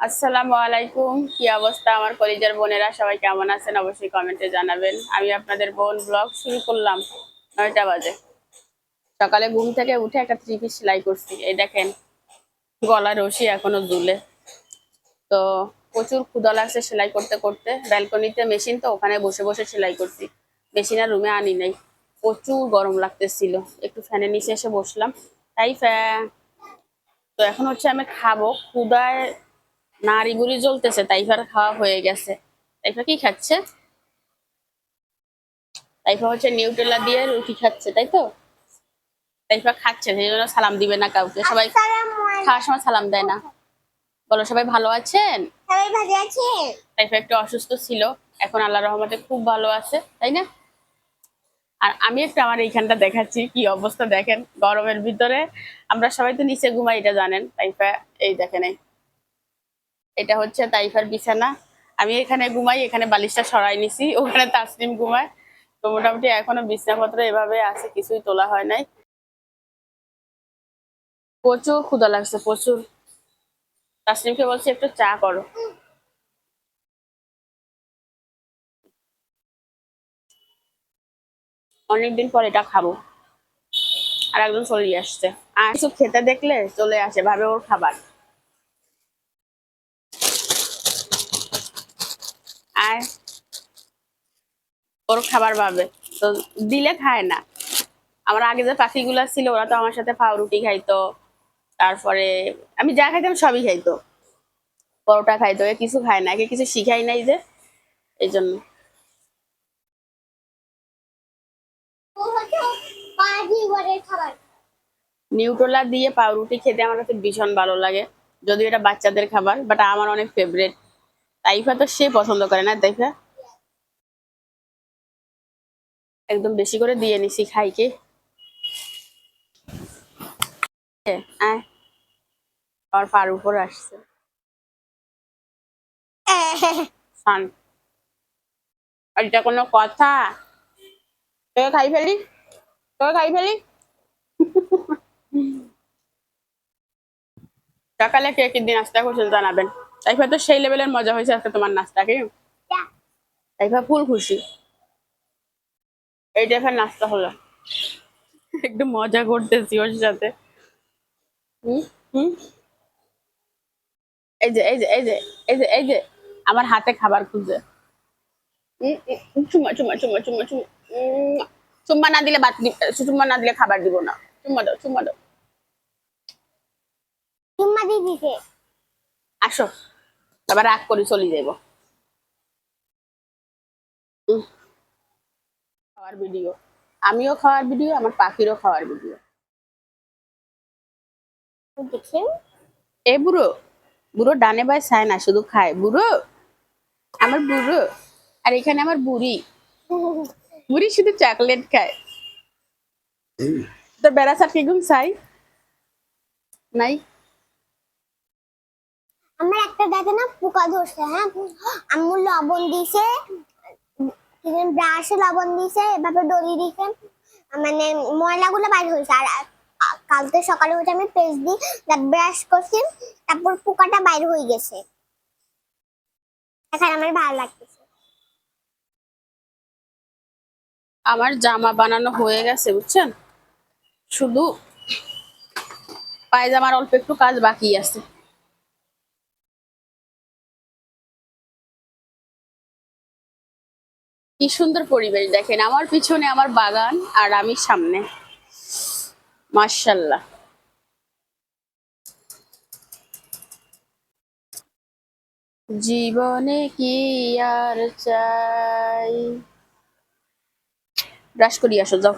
আসসালামু আলাইকুম। কি অবস্থা আমার কলিজার বোনেরা? সবাই কেমন আছেন? অবশ্যই কমেন্টে জানাবেন। আমি আপনাদের বোন ব্লগ শুরু করলাম নয়টা বাজে। সকালে ঘুম থেকে উঠে একটা থ্রি পিস সেলাই করছি। এই দেখেন গলা রশি এখনও দুলে। তো প্রচুর ক্ষুদা লাগছে সেলাই করতে করতে। ব্যালকনিতে মেশিন তো, ওখানে বসে বসে সেলাই করছি। মেশিন আর রুমে আনি নাই। প্রচুর গরম লাগতেছিল। একটু ফ্যানের নিচে এসে বসলাম। তাই ফ্যান তো এখন হচ্ছে আমি খাব। ক্ষুদায় নাড়ি বুড়ি জ্বলতেছে তাইফার খাওয়া হয়ে গেছে। তাইফা কি খাচ্ছে? তাইফা হচ্ছে নিউটেলা দিয়ে রুটি খাচ্ছে তাই তো? তাইফা খাচ্ছে সেই জন্য সালাম দিবে না কাউকে। সবাই খাওয়ার সময় সালাম দেয় না। বলো সবাই ভালো আছেন? সবাই ভালো আছে তাইফা একটু অসুস্থ ছিল এখন আল্লাহ রহমতে খুব ভালো আছে তাই না? আর আমি একটু আমার এইখানটা দেখাচ্ছি কি অবস্থা দেখেন গরমের ভিতরে। আমরা সবাই তো নিচে ঘুমাই এটা জানেন। তাইফা এই দেখেন এই এটা হচ্ছে তাইফার বিছানা। আমি এখানে ঘুমাই, এখানে বালিশটা সরাই নিছি, ওখানে তাসলিম ঘুমায়। তো মোটামুটি এখনও বিছনাপত্র এভাবে আছে, কিছুই তোলা হয় নাই। প্রচুর ক্ষুধা লাগছে, প্রচুর। তাসনিমকে বলছি, একটু চা করো। অনেকদিন পর এটা খাব। আর একজন চলে আসছে। আর কিছু খেতে দেখলে চলে আসে, ভাবে ওর খাবার। আর ওর খাবার পাবে। তো দিলে খায় না। আমার আগে যে পাখিগুলো ছিল, ওরা তো আমার সাথে পাউরুটি খাইতো। তারপরে আমি যা খাইতাম সবই খাইতো। পরোটা খাইতো, এ কিছু খায় না, একে কিছু শিখাই নাই যে, এই জন্য। নিউট্রোলা দিয়ে পাউরুটি খেতে আমার কাছে ভীষণ ভালো লাগে। যদিও এটা বাচ্চাদের খাবার বাট আমার অনেক ফেভারিট তাইফা তো সে পছন্দ করে না, তাইফা? একদম বেশি করে দিয়ে নিছি, খাই কি? আর পার উপর আসছে। আর এটা কোনো কথা? তোকে খাই ফেলি? তোকে খাই ফেলি? সকালে কে কি দিন নাস্তা করছেন জানাবেন। তাইফা তো সেই লেভেলের মজা হয়েছে আজকে তোমার নাস্তা কি? তাইফা ফুল খুশি। এই টাইপের নাস্তা হলো। একটু মজা করতেছি ওর সাথে। হুম হুম। এই যে এই যে এই যে এই যে এই যে আমার হাতে খাবার খুঁজে উম, উম, চুম্মা চুম্মা চুম্মা। চুম্মা না দিলে বাদ দি- চুম্মা না দিলে খাবার দিব না। চুম্মা দাও চুম্মা দাও। চুম্মা দিয়ে দিছে। আসো। আবার রাগ করে চলে যাব। খাওয়ার ভিডিও আমিও খাওয়ার ভিডিও আমার পাখিরও খাওয়ার ভিডিও দেখছেন এ বুড়ো বুড়ো ডানে বাই খায় না শুধু খায়। বুড়ো আমার বুড়ো আর এখানে আমার বুড়ি। বুড়ি শুধু চকলেট খায়। তো বেড়াচার কি ঘুম চাই নাই? আমার একটা দাদা না পোকা ধরছে হ্যাঁ? আম্মু লবণ দিছে ব্রাশে লবণ দিছে এভাবে দড়ি দিছে মানে ময়লাগুলো বাইর হয়েছে। আর কালকে সকালে উঠে আমি পেস্ট দিই ব্রাশ করছি, তারপর পোকাটা বাইর হয়ে গেছে। এখন আমার ভালো লাগতেছে। আমার জামা বানানো হয়ে গেছে, বুঝছেন? শুধু পায়জামার অল্প একটু কাজ বাকি আছে। কি সুন্দর পরিবেশ দেখেন, আমার পিছনে আমার বাগান আর আমি সামনে। মার্শাল্লাহ জীবনে কি আর চাই? ব্রাশ করি আসো, যাও।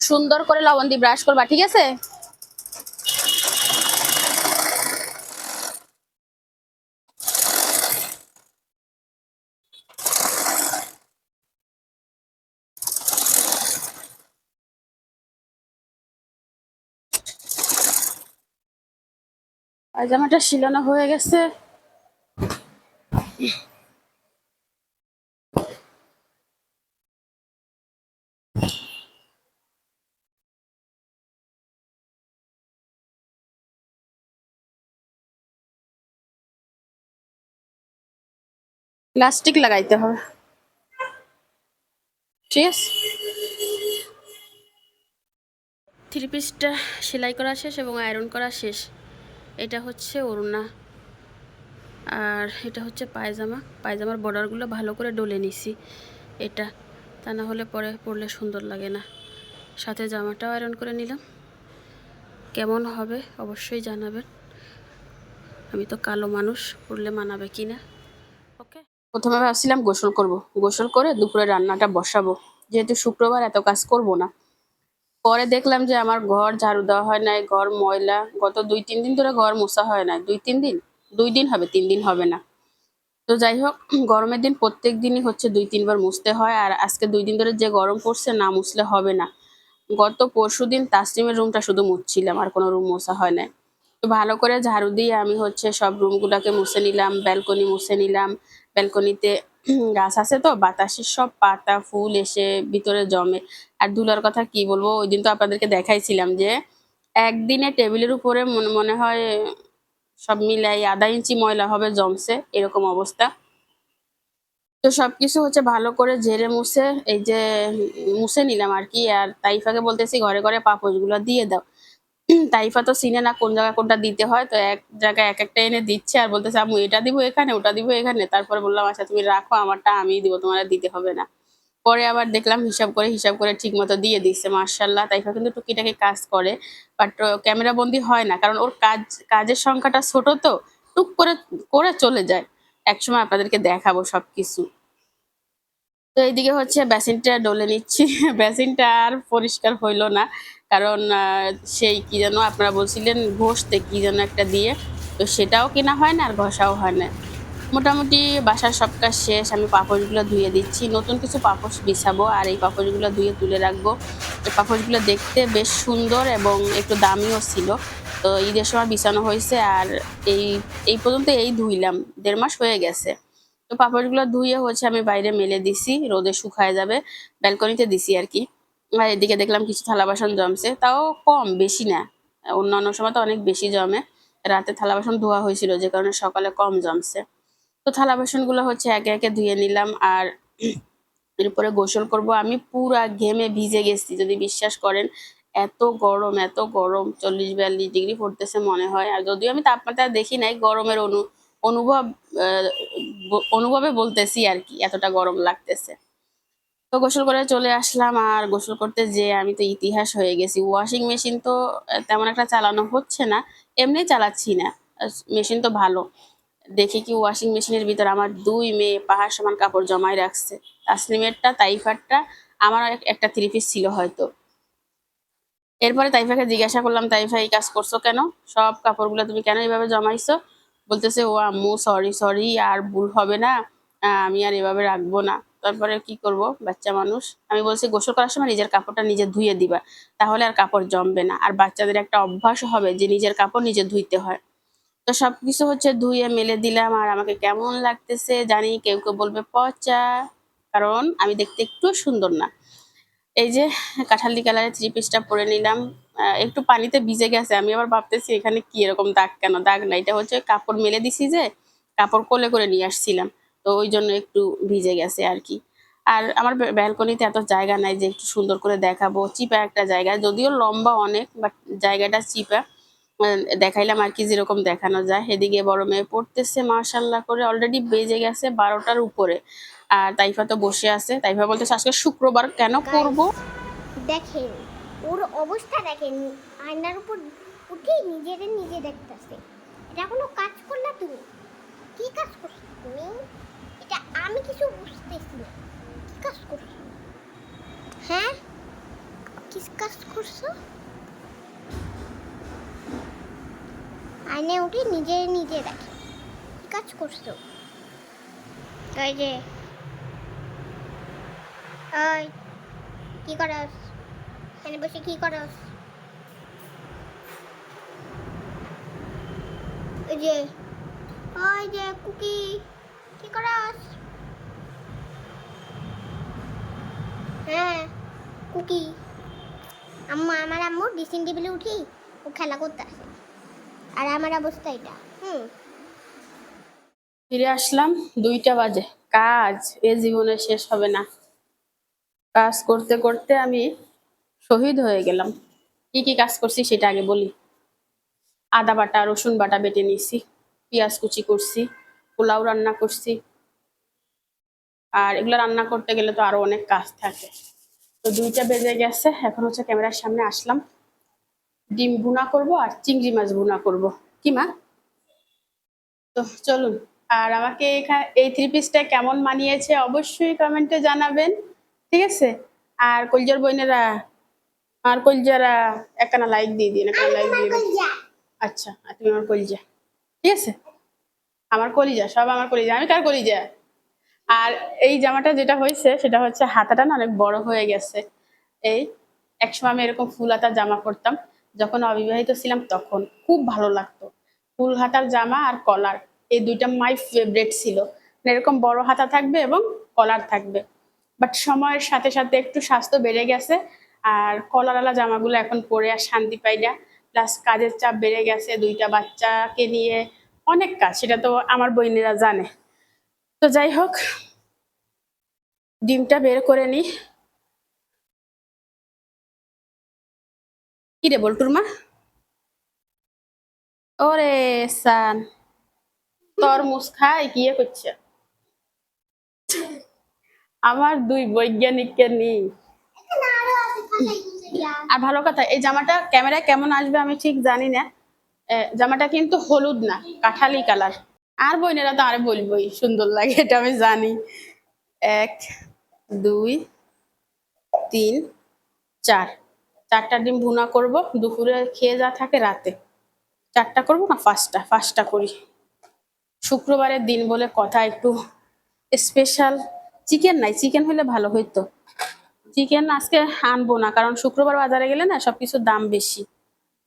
সুন্দর করে লবণ দিয়ে ব্রাশ করবা, ঠিক আছে? পায়জামাটা শিলানো হয়ে গেছে। প্লাস্টিক লাগাইতে হবে। ঠিক আছে? থ্রি পিসটা সেলাই করা শেষ এবং আয়রন করা শেষ। এটা হচ্ছে ওড়না। আর এটা হচ্ছে পায়জামা। পায়জামার বর্ডারগুলো ভালো করে ডলে নিছি। এটা, তা না হলে পরে পরলে সুন্দর লাগে না। সাথে জামাটাও আয়রন করে নিলাম। কেমন হবে অবশ্যই জানাবেন। আমি তো কালো মানুষ, পরলে মানাবে কি না? ওকে। প্রথমে ভাবছিলাম গোসল করব। গোসল করে দুপুরে রান্নাটা বসাবো। যেহেতু শুক্রবার এত কাজ করব না। পরে দেখলাম যে আমার ঘর ঝাড়ু দেওয়া হয় নাই, ঘর ময়লা। গত দুই, তিন দিন ধরে ঘর মোছা হয় না দুই, তিন দিন? দুই দিন হবে, তিন দিন হবে না। তো যাই হোক, গরমের দিন প্রত্যেক দিনই হচ্ছে দুই, তিনবার মুছতে হয়। আর আজকে দুই দিন ধরে যে গরম পড়ছে, না মুছলে হবে না। গত পরশু দিন তাসলিমের রুমটা শুধু মুছছিলাম, আর কোনো রুম মোছা হয় না তো ভালো করে ঝাড়ু দিয়ে আমি হচ্ছে সব রুমগুলোকে মুছে নিলাম ব্যালকনি মুছে নিলাম। ব্যালকনিতে গাছ আছে তো, বাতাসের সব পাতা, ফুল এসে ভিতরে জমে। আর ধুলার কথা কি বলব, ওই দিন তো আপনাদেরকে দেখাইছিলাম যে, একদিনে টেবিলের উপরে মনে মনে হয় সব মিলাই আধা ইঞ্চি ময়লা হবে, জমছে, এরকম অবস্থা। তো সবকিছু হচ্ছে ভালো করে ঝেড়ে মুছে, এই যে, মুছে নিলাম আর কি। আর তাইফাকে বলতেছি, ঘরে ঘরে পাপোশগুলো দিয়ে দাও। তাইফা তো চিনে না কোন জায়গায় কোনটা দিতে হয়, তো এক জায়গায় এক একটা এনে দিচ্ছে আর বলতেছে, আম্মু, এটা দিব এখানে, ওটা দিব এখানে। তারপরে বললাম আচ্ছা তুমি রাখো, আমারটা আমিই দিব তোমার দিতে হবে না। পরে আবার দেখলাম হিসাব করে হিসাব করে ঠিক মতো দিয়ে দিচ্ছে মার্শাল্লাহ তাইফা কিন্তু টুকিটাকি কাজ করে, বাট ক্যামেরা বন্দি হয় না, কারণ ওর কাজ, কাজের সংখ্যাটা ছোট তো, টুক করে করে চলে যায়। একসময় আপনাদেরকে দেখাবো সবকিছু। তো এইদিকে হচ্ছে, বেসিনটা ডলে নিচ্ছি। বেসিনটা আর পরিষ্কার হইল না। কারণ সেই কি যেন আপনারা বলছিলেন ঘষতে কি যেন একটা দিয়ে, তো সেটাও কেনা হয় না আর ঘষাও হয় না। মোটামুটি বাসার সব কাজ শেষ, আমি পাপড়গুলো ধুয়ে দিচ্ছি। নতুন কিছু পাপড় বিছাবো আর এই পাপড়গুলো ধুয়ে তুলে রাখব। এই পাপড়গুলো দেখতে বেশ সুন্দর এবং একটু দামিও ছিল। তো ঈদের সময় বিছানো হয়েছে আর এই এই পর্যন্ত এই ধুইলাম, দেড় মাস হয়ে গেছে। তো পাপড়গুলো ধুয়ে হচ্ছে আমি বাইরে মেলে দিছি, রোদে শুকায় যাবে, ব্যালকনিতে দিছি আর কি। আর এদিকে দেখলাম কিছু থালা বাসন জমছে। তাও কম, বেশি না। অন্যান্য সময় তো অনেক বেশি জমে। রাতে থালা বাসন ধোয়া হয়েছিল, যে কারণে সকালে কম জমছে। তো থালা বাসনগুলো হচ্ছে একে একে ধুয়ে নিলাম আর এরপরে গোসল করব। আমি পুরা ঘেমে ভিজে গেছি, যদি বিশ্বাস করেন। এত গরম এত গরম। চল্লিশ, বিয়াল্লিশ ডিগ্রি পড়তেছে মনে হয়। আর যদিও আমি তাপমাত্রা দেখি নাই, গরমের অনু, অনুভব অনুভবে বলতেছি আর কি, এতটা গরম লাগতেছে। তো গোসল করে চলে আসলাম আর গোসল করতে যে আমি তো ইতিহাস হয়ে গেছি। ওয়াশিং মেশিন তো তেমন একটা চালানো হচ্ছে না, এমনি চালাচ্ছি না। মেশিন তো ভালো। দেখি কি ওয়াশিং মেশিনের ভিতর আমার দুই মেয়ে পাহাড় সমান কাপড় জমায় রাখছে। তাসলিমেরটা, তাইফারটা আমার একটা থ্রি পিস ছিল হয়তো। এরপরে তাইফাকে জিজ্ঞাসা করলাম, তাইফা এই কাজ করছ কেন? সব কাপড়গুলো তুমি কেন এইভাবে জমাইছো? বলতেছে, ও আম্মু সরি সরি আর ভুল হবে না। আমি আর এভাবে রাখব না। তারপরে কি করব? বাচ্চা মানুষ। আমি বলছি, গোসল করার সময় নিজের কাপড়টা নিজে ধুয়ে দিবা। তাহলে আর কাপড় জমবে না। আর বাচ্চাদের একটা অভ্যাস হবে যে নিজের কাপড় নিজে ধুইতে হয়। তো সবকিছু হচ্ছে ধুয়ে মেলে দিলাম। আর আমাকে কেমন লাগতেছে জানি কেউ কেউ বলবে পচা। কারণ আমি দেখতে একটু সুন্দর না। এই যে কাঁঠালি কালারের থ্রি পিসটা পরে নিলাম। একটু পানিতে ভিজে গেছে। আমি আবার ভাবতেছি, এখানে কি এরকম দাগ কেন? দাগ না। এটা হচ্ছে কাপড় মেলে দিছি যে, কাপড় কোলে করে নিয়ে আসছিলাম। তো ওই জন্য একটু ভিজে গেছে আর কি আর আমার ব্যালকনিতে এত জায়গা নাই যে একটু সুন্দর করে দেখাবো। চিপা একটা জায়গা যদিও লম্বা অনেক বাট জায়গাটা চিপা। দেখাইলাম আর কি যেরকম দেখানো যায়। এদিকে বড় মেয়ে পড়তেছে মার্শাল্লাহ করে অলরেডি বেজে গেছে বারোটার উপরে। আর তাইফা তো বসে আছে। তাইফা বলতেছে আজকে শুক্রবার কেন করব দেখেন ওর অবস্থা দেখেন। আয়নার উপর উঠে নিজেরে নিজে দেখতেছে। এটা কোনো কাজ করলা তুমি? কি কাজ করছ তুমি? এটা আমি কিছু বুঝতেছি না। কি কাজ করছ? হ্যাঁ? কি কাজ করছ? আয়নায় উঠে নিজে নিজে দেখে। কি কাজ করছ? ওই যে ওই কি করস? এখানে বসে কি করস? ওই যে ওই যে কুকি। কি করস হ্যাঁ কুকি। আম্মু, আমার আম্মু ড্রেসিং টেবিলে উঠি, ও খেলা করতে আসে। আর আমার অবস্থা এটা, হুম। ফিরে আসলাম দুইটা বাজে। কাজ, এ জীবনে শেষ হবে না। কাজ করতে করতে আমি শহীদ হয়ে গেলাম। কি কি কাজ করছি সেটা আগে বলি। আদা বাটা, রসুন বাটা বেটে নিয়েছি, পেঁয়াজ কুচি করছি পোলাও রান্না করছি। আর এগুলো রান্না করতে গেলে তো আরও অনেক কাজ থাকে। তো দুইটা বেজে গেছে এখন হচ্ছে ক্যামেরার সামনে আসলাম। ডিম ভুনা করব আর চিংড়ি মাছ ভুনা করব। কি মা? তো চলুন আর আমাকে এখানে এই থ্রি পিসটা কেমন মানিয়েছে অবশ্যই কমেন্টে জানাবেন ঠিক আছে? আর কলজার বইনেরা আর কলজারা একখানা লাইক দিয়ে দিন একটা লাইক দিয়ে দিন। আচ্ছা আর তুমি আমার কলজা ঠিক আছে? আমার কলিজা, সব আমার কলিজা। আমি কার কলিজা? আর এই জামাটা যেটা হয়েছে, সেটা হচ্ছে হাতাটা না অনেক বড় হয়ে গেছে। এই একসময় আমি এরকম ফুল হাতার জামা পরতাম। যখন অবিবাহিত ছিলাম তখন খুব ভালো লাগতো। ফুল হাতার জামা আর কলার, এই দুইটা মাই ফেভারেট ছিল। মানে এরকম বড় হাতা থাকবে এবং কলার থাকবে। বাট সময়ের সাথে সাথে একটু স্বাস্থ্য বেড়ে গেছে আর কলারওয়ালা জামাগুলো এখন পরে আর শান্তি পাই না। প্লাস কাজের চাপ বেড়ে গেছে দুইটা বাচ্চাকে নিয়ে। অনেক কাজ সেটা তো আমার বইনেরা জানে। তো যাই হোক ডিমটা বের করে নি। কি রে বল্টুর মা? ওরে সান তরমুজ খাই কি করছে? আমার দুই বৈজ্ঞানিককে নিই আর ভালো কথা এই জামাটা ক্যামেরায় কেমন আসবে আমি ঠিক জানি না। জামাটা কিন্তু হলুদ না, কাঠালি কালার। আর বইনেরা তো আর বলবই, সুন্দর লাগে, এটা আমি জানি। এক, দুই, তিন, চার। চারটা ডিম ভুনা করব, দুপুরে খেয়ে যা থাকে রাতে। চারটা করব না, পাঁচটা পাঁচটা করি। শুক্রবারের দিন বলে কথা একটু স্পেশাল চিকেন নাই চিকেন হলে ভালো হইতো। চিকেন আজকে আনব না, কারণ শুক্রবার বাজারে গেলে না সবকিছুর দাম বেশি।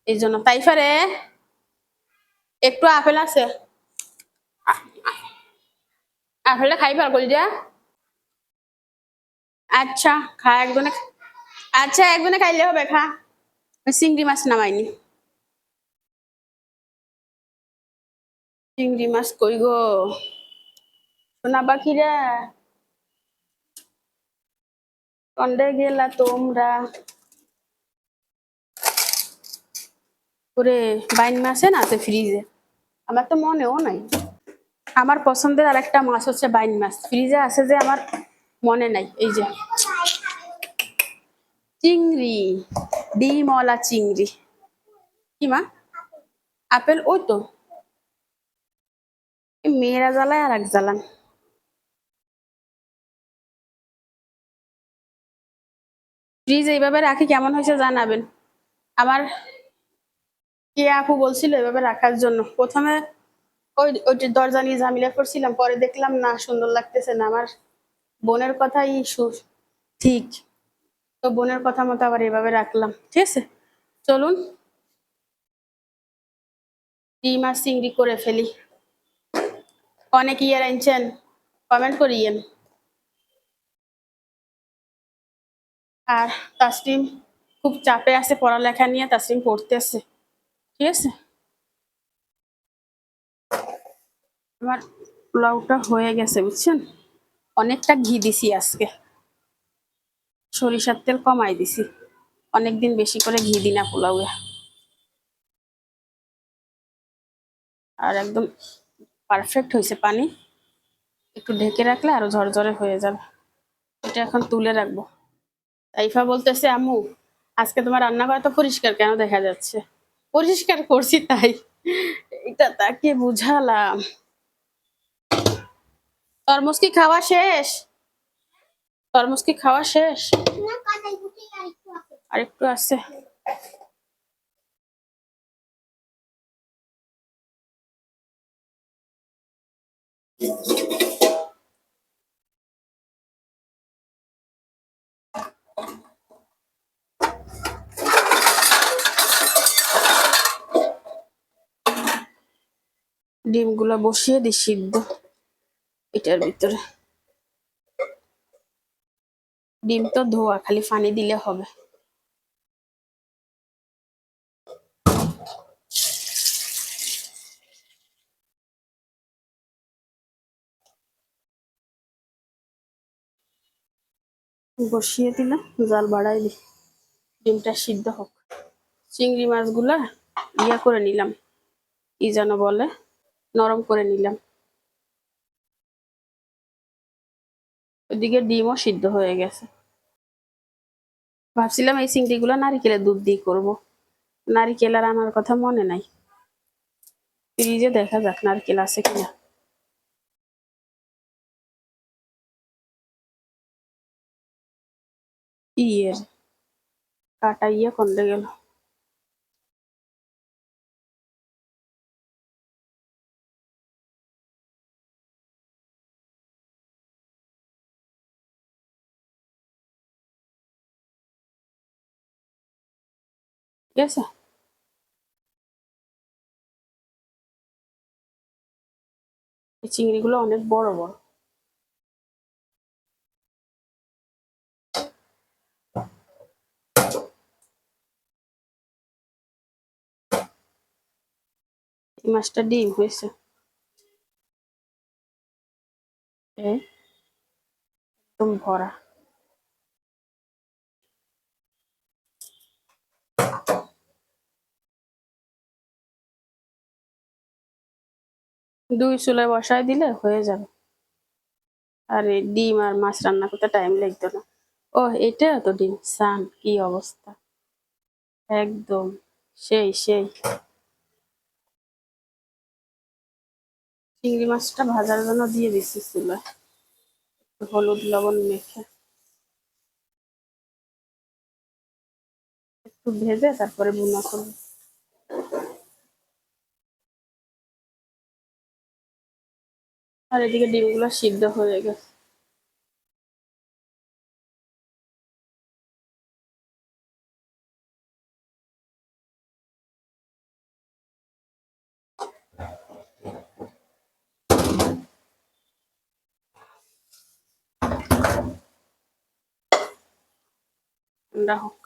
এই জন্য তাই তাইফারে একটু আপেল আছে। আপেলটা খাই পার করি যা আচ্ছা খা একজনে আচ্ছা একজনে খাইলে হবে, খা। চিংড়ি মাছ নামাইনি। চিংড়ি মাছ কই গো? সোনা পাখিরা। কন্ডে গেলা তোমরা। ওরে, বাইন মাছে না, আছে ফ্রিজে? আমার তো মনেও নাই। আমার পছন্দের আর একটা মাছ হচ্ছে বাইন মাছ। ফ্রিজে আছে যে আমার মনে নাই, এই যে। চিংড়ি ডিমলা চিংড়ি। কি মা? আপেল, ওই তো। মেয়েরা জ্বালায় আর এক জ্বালান। প্লিজ এইভাবে রাখি কেমন হয়েছে জানাবেন। আমার কে আপু বলছিল এভাবে রাখার জন্য? প্রথমে ওই ওইটি দরজা নিয়ে ঝামেলা করছিলাম পরে দেখলাম না সুন্দর লাগতেছে না। আমার বোনের কথাই সু- ঠিক। তো বোনের কথা মতো আবার এভাবে রাখলাম। ঠিক আছে? চলুন। ডিম আর চিংড়ি করে ফেলি। অনেক ইয়ার আনছেন কমেন্ট করিয়েন। আর তাসলিম খুব চাপে আছে পড়ালেখা নিয়ে তাসলিম পড়তেছে। ঠিক আছে? আমার পোলাওটা হয়ে গেছে, বুঝছেন? অনেকটা ঘি দিছি আজকে। সরিষার তেল কমাই দিছি। অনেকদিন বেশি করে ঘি দিই না পোলাওয়ে। আর একদম পারফেক্ট হয়েছে পানি। একটু ঢেকে রাখলে আরও ঝরঝরে হয়ে যাবে। এটা এখন তুলে রাখব। তাইফা বলতেছে, আম্মু, আজকে তোমার রান্নাঘর তো পরিষ্কার কেন দেখা যাচ্ছে? পরিষ্কার করছি তাই। এটা তাকে বুঝালাম। তরমুজ কি খাওয়া শেষ? তরমুজ কি খাওয়া শেষ? আর একটু আছে। ডিমগুলো বসিয়ে দিই সিদ্ধ এটার ভিতরে। ডিম তো ধোয়া, খালি পানি দিলে হবে। বসিয়ে দিলাম, জাল বাড়াই দি ডিমটা সিদ্ধ হোক। চিংড়ি মাছগুলা ইয়া করে নিলাম, কি যেন বলে। নরম করে নিলাম। ওইদিকে ডিমও সিদ্ধ হয়ে গেছে। ভাবছিলাম এই চিংড়িগুলো নারিকেলের দুধ দিয়ে করব। নারিকেল আর আনার কথা মনে নাই। ফ্রিজে দেখা যাক নারকেল আছে কিনা। ইয়ের, কাটা ইয়ে গেল। ঠিক আছে এই চিংড়িগুলো অনেক বড় বড় এই মাছটা ডিম হয়েছে এই একদম ভরা দুই চুলায় বসায় দিলে হয়ে যাবে। আর ডিম আর মাছ রান্না করতে টাইম লাগতো না। ও এটা তো ডিম সান কি অবস্থা। একদম, সেই সেই। চিংড়ি মাছটা ভাজার জন্য দিয়ে দিচ্ছি চুলায়। হলুদ, লবণ মেখে। একটু ভেজে তারপরে বুনা করব। আর এদিকে ডিমগুলো সিদ্ধ হয়ে গেছে। ঠান্ডা হোক,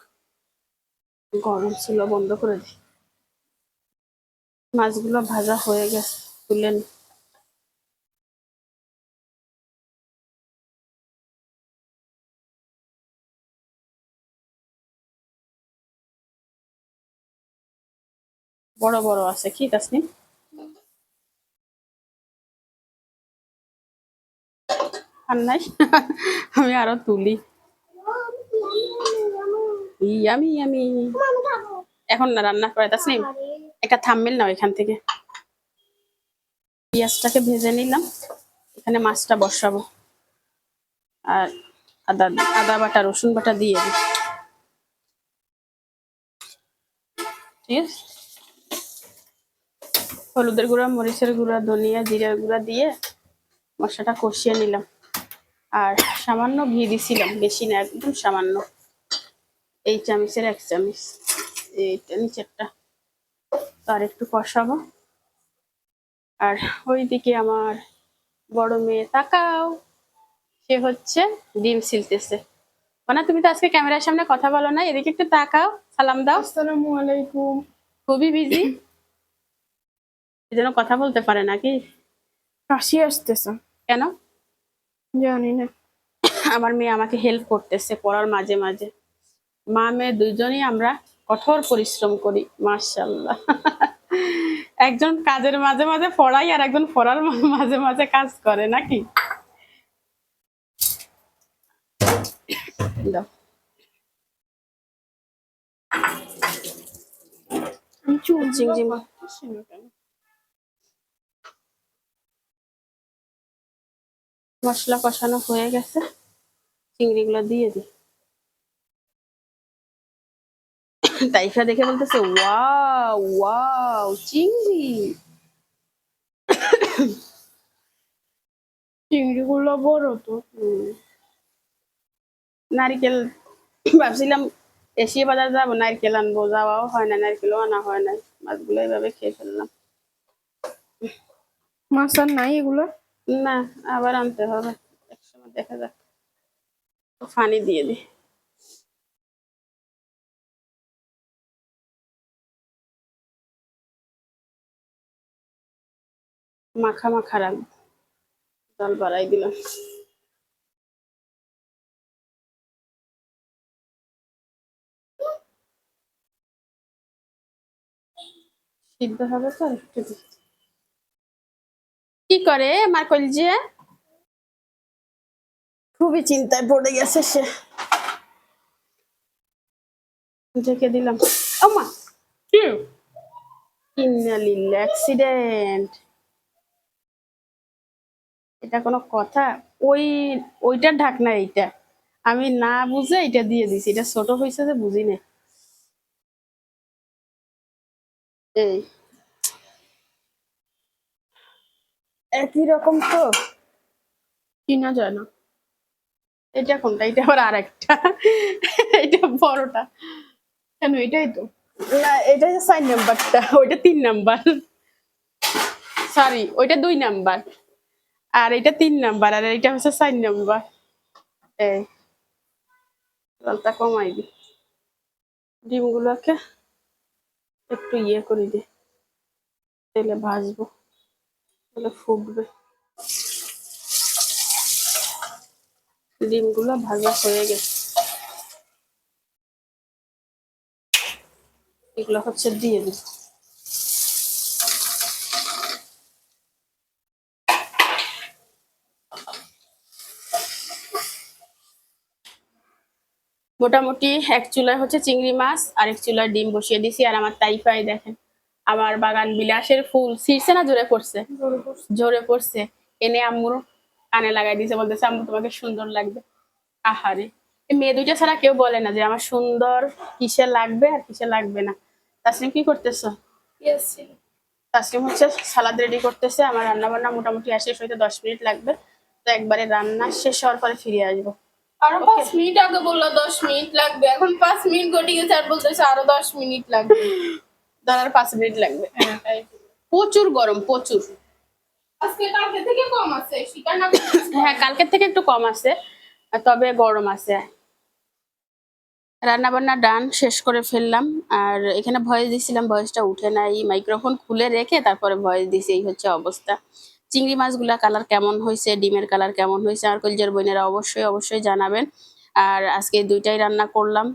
গরম ছিল, বন্ধ করে দিই। মাছগুলো ভাজা হয়ে গেছে, তুলে বড় বড় আছে কি তাসনিম নাই আমি আরও তুলি। ইয়ামি আমি এখন না রান্না করে, তাসনিম, একটা থাম্বেল নাও এখান থেকে। পেঁয়াজটাকে ভেজে নিলাম, এখানে মাছটা বসাবো। আর আদা আদা বাটা, রসুন বাটা দিয়ে ঠিক আছে? হলুদের গুঁড়া মরিচের গুঁড়া ধনিয়া জিরার গুঁড়া দিয়ে মশলাটা কষিয়ে নিলাম। আর সামান্য ঘি দিছিলাম বেশি না একদম সামান্য। এই চামচের এক চামচ। এইটা নিচেরটা। তো আর একটু কষাবো। আর ওইদিকে আমার বড় মেয়ে তাকাও। সে হচ্ছে ডিম ছিলতেছে। মানে তুমি তো আজকে ক্যামেরার সামনে কথা বলো না এদিকে একটু তাকাও সালাম দাও। আসসালামু আলাইকুম। খুবই বিজি যেন কথা বলতে পারে নাকি? কাশি আসতেছে। কেন? জানি না। আমার মেয়ে আমাকে হেল্প করতেছে পড়ার মাঝে মাঝে। মা মেয়ে দুইজনই আমরা কঠোর পরিশ্রম করি মার্শাল্লাহ একজন কাজের মাঝে মাঝে পড়াই আর একজন পড়ার মাঝে মাঝে কাজ করে নাকি? চুল পাচ্ছি কেন মশলা কষানো হয়ে গেছে। চিংড়িগুলো দিয়ে দিই। তাইফা দেখে বলতেছে ওয়াও ওয়াও চিংড়ি। চিংড়িগুলো বড় তো। নারিকেল ভাবছিলাম এশিয়া বাজার যাব নারকেল আনব যাওয়াও হয় না নারকেলও আনা হয় না। মাছগুলো এইভাবে খেয়ে ফেললাম। মাছ আর নাই এগুলো? না, আবার আনতে হবে। একসময় দেখা যাক। ফানি দিয়ে দি মাখা মাখা রান। জল বাড়াই দিলাম। সিদ্ধ হবে তো? একটু দিচ্ছি। কি করে? আমার কলজে খুবই চিন্তায় পড়ে গেছে সে। রেখে দিলাম। ওমা কি? ইন্নালিল্লাহ অ্যাক্সিডেন্ট। এটা কোনো কথা? ওই ওইটার ঢাকনা এইটা। আমি না বুঝে এটা দিয়ে দিছি। এটা ছোট হয়েছে যে বুঝি না। এই। একই রকম তো? কিনা যায় না। এটা কোনটা? এটা আবার আরেকটা। এটা বড়টা। কেন এটাই তো? না এটা চার নাম্বারটা ওইটা তিন নাম্বার। সরি ওইটা দুই নাম্বার। আর এটা তিন নাম্বার আর এটা হচ্ছে চার নাম্বার এই জলটা কমাই দি। ডিমগুলোকে একটু ইয়ে করে দে। তেলে ভাজবো। তাহলে ফুটবে। ডিমগুলো ভাজা হয়ে গেছে। এগুলো হচ্ছে দিয়ে দিব। মোটামুটি এক চুলায় হচ্ছে চিংড়ি মাছ আর এক চুলায় ডিম বসিয়ে দিছি। আর আমার তাইফাই দেখেন। আমার বাগান বিলাসের ফুল ছিঁড়ছে না জোরে পড়ছে? জোরে পড়ছে। এনে আম্মুর কানে লাগাই দিয়েছে বলতেছে আম্মু তোমাকে সুন্দর লাগবে। আহারে। মেয়ে দুইটা ছাড়া কেউ বলে না যে আমার সুন্দর কিসে লাগবে আর কিসে লাগবে না। তাসলিম কি করতেছো? তাসলিম হচ্ছে সালাদ রেডি করতেছে আমার রান্না বান্না মোটামুটি আসে হইতে দশ মিনিট লাগবে। তো একবারে রান্না শেষ হওয়ার পরে ফিরে আসব। আরও পাঁচ মিনিট আগে বলল দশ মিনিট লাগবে এখন পাঁচ মিনিট ঘটে গেছে আর বলতেছে আরও দশ মিনিট লাগবে। ধরার পাঁচ মিনিট লাগবে। প্রচুর গরম প্রচুর। হ্যাঁ কালকের থেকে একটু কম আছে তবে গরম আছে। রান্না বান্না ডান শেষ করে ফেললাম। আর এখানে ভয়েস দিছিলাম ভয়েসটা উঠে নাই। মাইক্রোফোন খুলে রেখে তারপরে ভয়েস দিছি এই হচ্ছে অবস্থা। চিংড়ি মাছগুলা কালার কেমন হয়েছে ডিমের কালার কেমন হয়েছে আর কলজের বোনেরা অবশ্যই অবশ্যই জানাবেন। আর আজকে দুইটাই রান্না করলাম।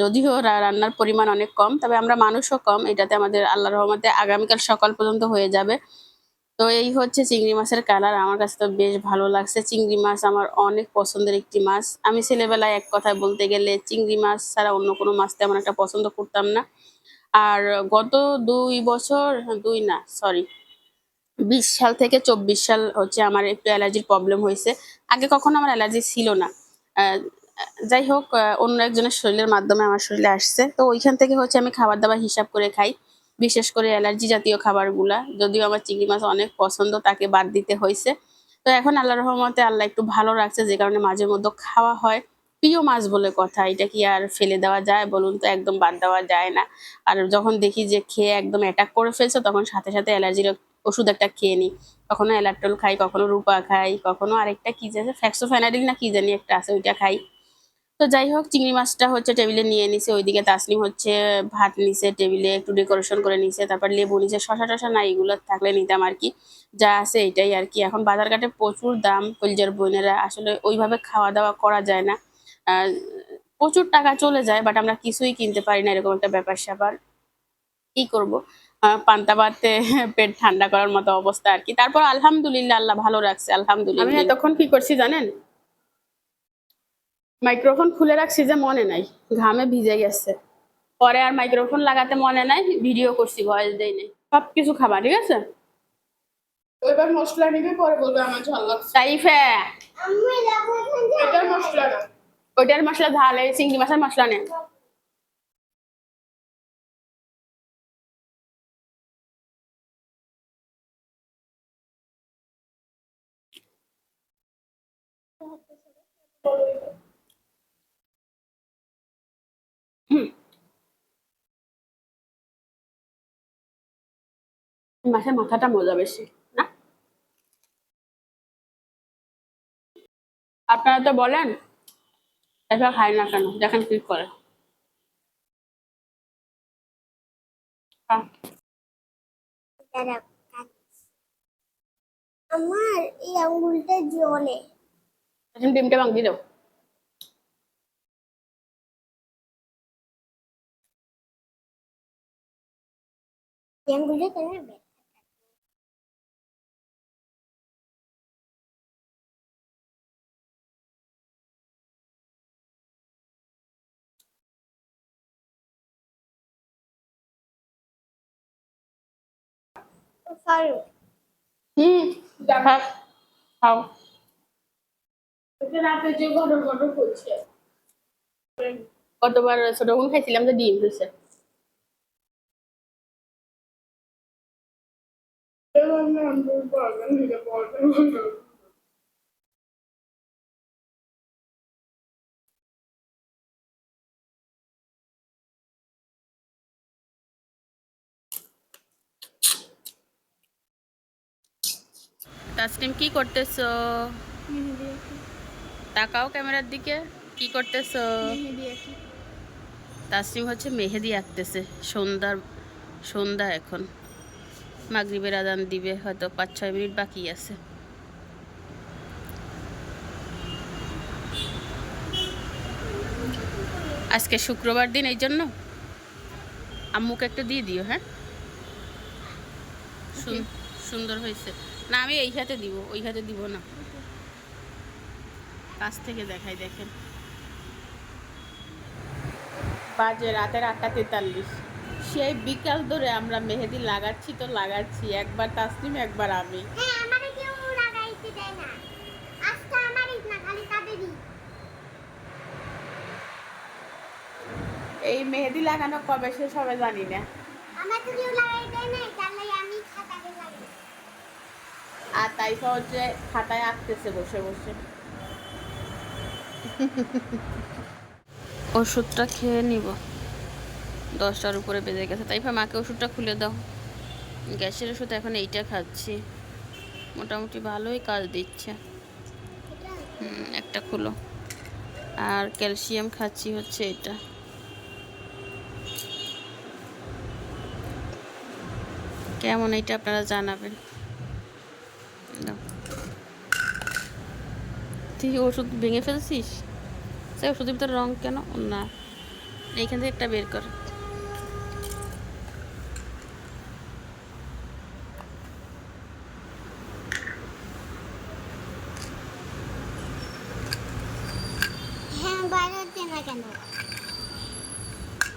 যদিও রান্নার পরিমাণ অনেক কম, তবে আমরা মানুষও কম, এটাতে আমাদের আল্লাহ রহমতে আগামীকাল সকাল পর্যন্ত হয়ে যাবে। তো এই হচ্ছে চিংড়ি মাছের কালার, আমার কাছে তো বেশ ভালো লাগছে। চিংড়ি মাছ আমার অনেক পছন্দের একটি মাছ। আমি ছেলেবেলায় এক কথায় বলতে গেলে চিংড়ি মাছ ছাড়া অন্য কোনো মাছ তেমন একটা পছন্দ করতাম না। আর গত দুই বছর, দুই না সরি বিশ সাল থেকে চব্বিশ সাল হচ্ছে আমার একটু অ্যালার্জির প্রবলেম হয়েছে। আগে কখনো আমার অ্যালার্জি ছিল না। যাই হোক অন্য একজনের শরীরের মাধ্যমে আমার শরীরে আসছে। তো ওইখান থেকে হচ্ছে আমি খাবার দাবার হিসাব করে খাই। বিশেষ করে অ্যালার্জি জাতীয় খাবারগুলা। যদিও আমার চিংড়ি মাছ অনেক পছন্দ, তাকে বাদ দিতে হয়েছে। তো এখন আল্লাহ রহমতে আল্লাহ একটু ভালো রাখছে, যে কারণে মাঝে মধ্যে খাওয়া হয়। প্রিয় মাছ বলে কথা, এটা কি আর ফেলে দেওয়া যায় বলুন তো, একদম বাদ দেওয়া যায় না। আর যখন দেখি যে খেয়ে একদম অ্যাটাক করে ফেলছে, তখন সাথে সাথে অ্যালার্জির ওষুধ একটা খেয়ে নিই। কখনো অ্যালার্টল খাই, কখনো রূপা খাই, কখনো আরেকটা কি জানি ফ্যাক্সোফেনাডিল না কি জানি একটা আছে, ওইটা খাই। তো যাই হোক চিংড়ি মাছটা হচ্ছে টেবিলে নিয়ে নিছে ওইদিকে তাসনিম হচ্ছে ভাত নিছে টেবিলে একটু ডেকোরেশন করে নিছে তারপর লেবু নিছে শশা টশা না এগুলো থাকলে নিতাম আর কি। যা আছে এটাই আর কি। এখন বাজার ঘাটে প্রচুর দাম কলজার বোনেরা আসলে ওইভাবে খাওয়া দাওয়া করা যায় না। প্রচুর টাকা চলে যায় বাট আমরা কিছুই কিনতে পারি না এরকম একটা ব্যাপার স্যাপার। কি করব? পান্তা ভাতে পেট ঠান্ডা করার মতো অবস্থা আর কি। তারপর আলহামদুলিল্লাহ আল্লাহ ভালো রাখছে আলহামদুলিল্লাহ। আমি এতক্ষণ কি করছি জানেন? মাইক্রোফোন খুলে রাখছি যে মনে নাই ঘামে ভিজে গেছে। পরে আর মাইক্রোফোন লাগাতে মনে নাই ভিডিও করছি ভয়েস দেই নাই। সব কিছু খাবা ঠিক আছে? এবার মশলা নিবে পরে বলবে আমার ঝাল লাগছে। তাইফে! এটার মশলা না। ওইটার মশলা ঝাল এই চিংড়ি মাছের মশলা নেই মাছের মাথাটা মজা বেশি না? আপনারা তো বলেন এটা খাই না কেন? দেখেন কি করে। আমার এই আঙ্গুলটা জলে এখন ডিমটা ভাঙি দাও ব্যায়ামগুলো কেন ফারুক হুম দেখা খাও। ওকে রাতে যে করছে কতবার ছোট খাইছিলাম তো ডিম দিছে তাসনিম কি করতেছো? তাকাও ক্যামেরার দিকে কি করতেছো? তাসনিম হচ্ছে মেহেদি আঁকতেছে সন্ধ্যার সন্ধ্যা এখন। মাগরিবের আদান দিবে হয়তো পাঁচ ছয় মিনিট বাকি আছে। আজকে শুক্রবার দিন এই জন্য? আম্মুকে একটু দিয়ে দিও হ্যাঁ? সুন্দর হয়েছে। না আমি এই হাতে দিব ওই হাতে দিব না। কাছ থেকে দেখাই দেখেন। বাজে রাতের আটটা তেতাল্লিশ। সেই বিকাল ধরে আমরা মেহেদি লাগাচ্ছি তো লাগাচ্ছি একবার তাসলিম একবার আমি। হ্যাঁ লাগাইতে এই মেহেদি লাগানো কবে শেষ হবে জানি না। আমার তো কেউ লাগাই দেয় না তাহলে আমি খাতাকে লাগাই আর তাইফা হচ্ছে খাতায় আঁকতেছে বসে বসে। ওষুধটা খেয়ে নিব। দশটার উপরে বেজে গেছে। তাইফা, মাকে ওষুধটা খুলে দাও। গ্যাসের ওষুধ এখন এইটা খাচ্ছি। মোটামুটি ভালোই কাজ দিচ্ছে। একটা খুলো। আর ক্যালসিয়াম খাচ্ছি হচ্ছে এটা। কেমন এটা আপনারা জানাবেন। তুই ওষুধ ভেঙে ফেলছিস? সে ওষুধের ভিতরে রং কেন? না এইখান থেকে একটা বের কর। হ্যাঁ কেন?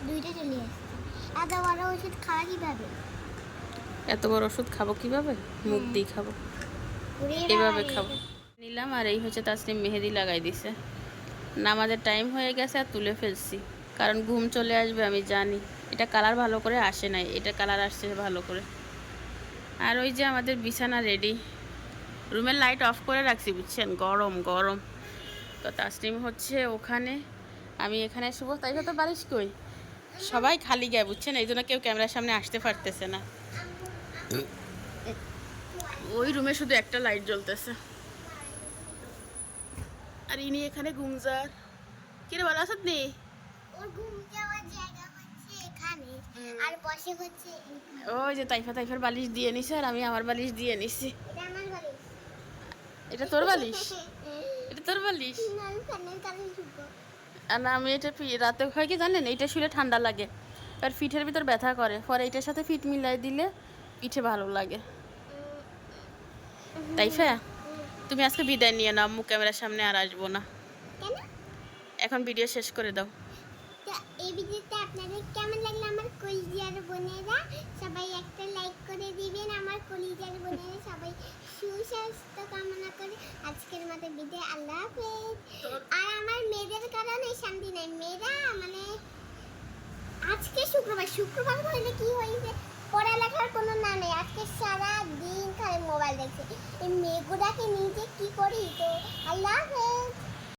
দুইটা চলে আসছে। এত বড় ওষুধ খাওয়া কীভাবে? এত বড় ওষুধ খাব কীভাবে? মুখ দিয়ে খাব। এভাবে খাব। নিলাম আর এই হচ্ছে তাসলিম মেহেদি লাগাই দিছে। নামাজের টাইম হয়ে গেছে আর তুলে ফেলছি। কারণ ঘুম চলে আসবে, আমি জানি। এটা কালার ভালো করে আসে নাই, এটা কালার আসছে ভালো করে। আর ওই যে আমাদের বিছানা রেডি রুমের লাইট অফ করে রাখছি, বুঝছেন? গরম গরম। তো তাসলিম হচ্ছে ওখানে। আমি এখানে শুভ, তাই তো পারিস কই? সবাই খালি গায়ে, বুঝছেন? এই জন্য কেউ ক্যামেরার সামনে আসতে পারতেছে না। ওই রুমে শুধু একটা লাইট জ্বলতেছে। আর ইনি এখানে গুমজার। কিরে ভালো আসাদ নি। ওই যে তাইফা তাইফার বালিশ দিয়ে নিছে আর আমি আমার বালিশ দিয়ে নিছি। এটা তোর বালিশ? এটা তোর বালিশ? আর আমি এটা রাতে হয় কি জানেন? এইটা শুলে ঠান্ডা লাগে। আর পিঠের ভিতর ব্যথা করে। পরে এইটার সাথে ফিট মিলাই দিলে পিঠে ভালো লাগে। তাইফা? তুমি আজকে বিদায় নিয়ে নাও মুখ ক্যামেরার সামনে আর আসব না। এখন ভিডিও শেষ করে দাও। এই ভিডিওতে আপনাদের কেমন লাগল আমার কলিজার বোনেরা? সবাই একটা লাইক করে দিবেন আমার কলিজার বোনেরা সবাই সুস্বাস্থ্য কামনা করে। আজকের মতো বিদায় আল্লাহ হাফেজ। আর আমার মেয়েদের কারণে শান্তি নাই। মেয়েরা মানে আজকে শুক্রবার শুক্রবার হইলে কি হয়েছে পড়ালেখার কোনো না নেই। আজকে সারা দিন খালি মোবাইল দেখছে। এই মেয়েগুলাকে নিজে কি করি তো? আল্লাহ হাফেজ।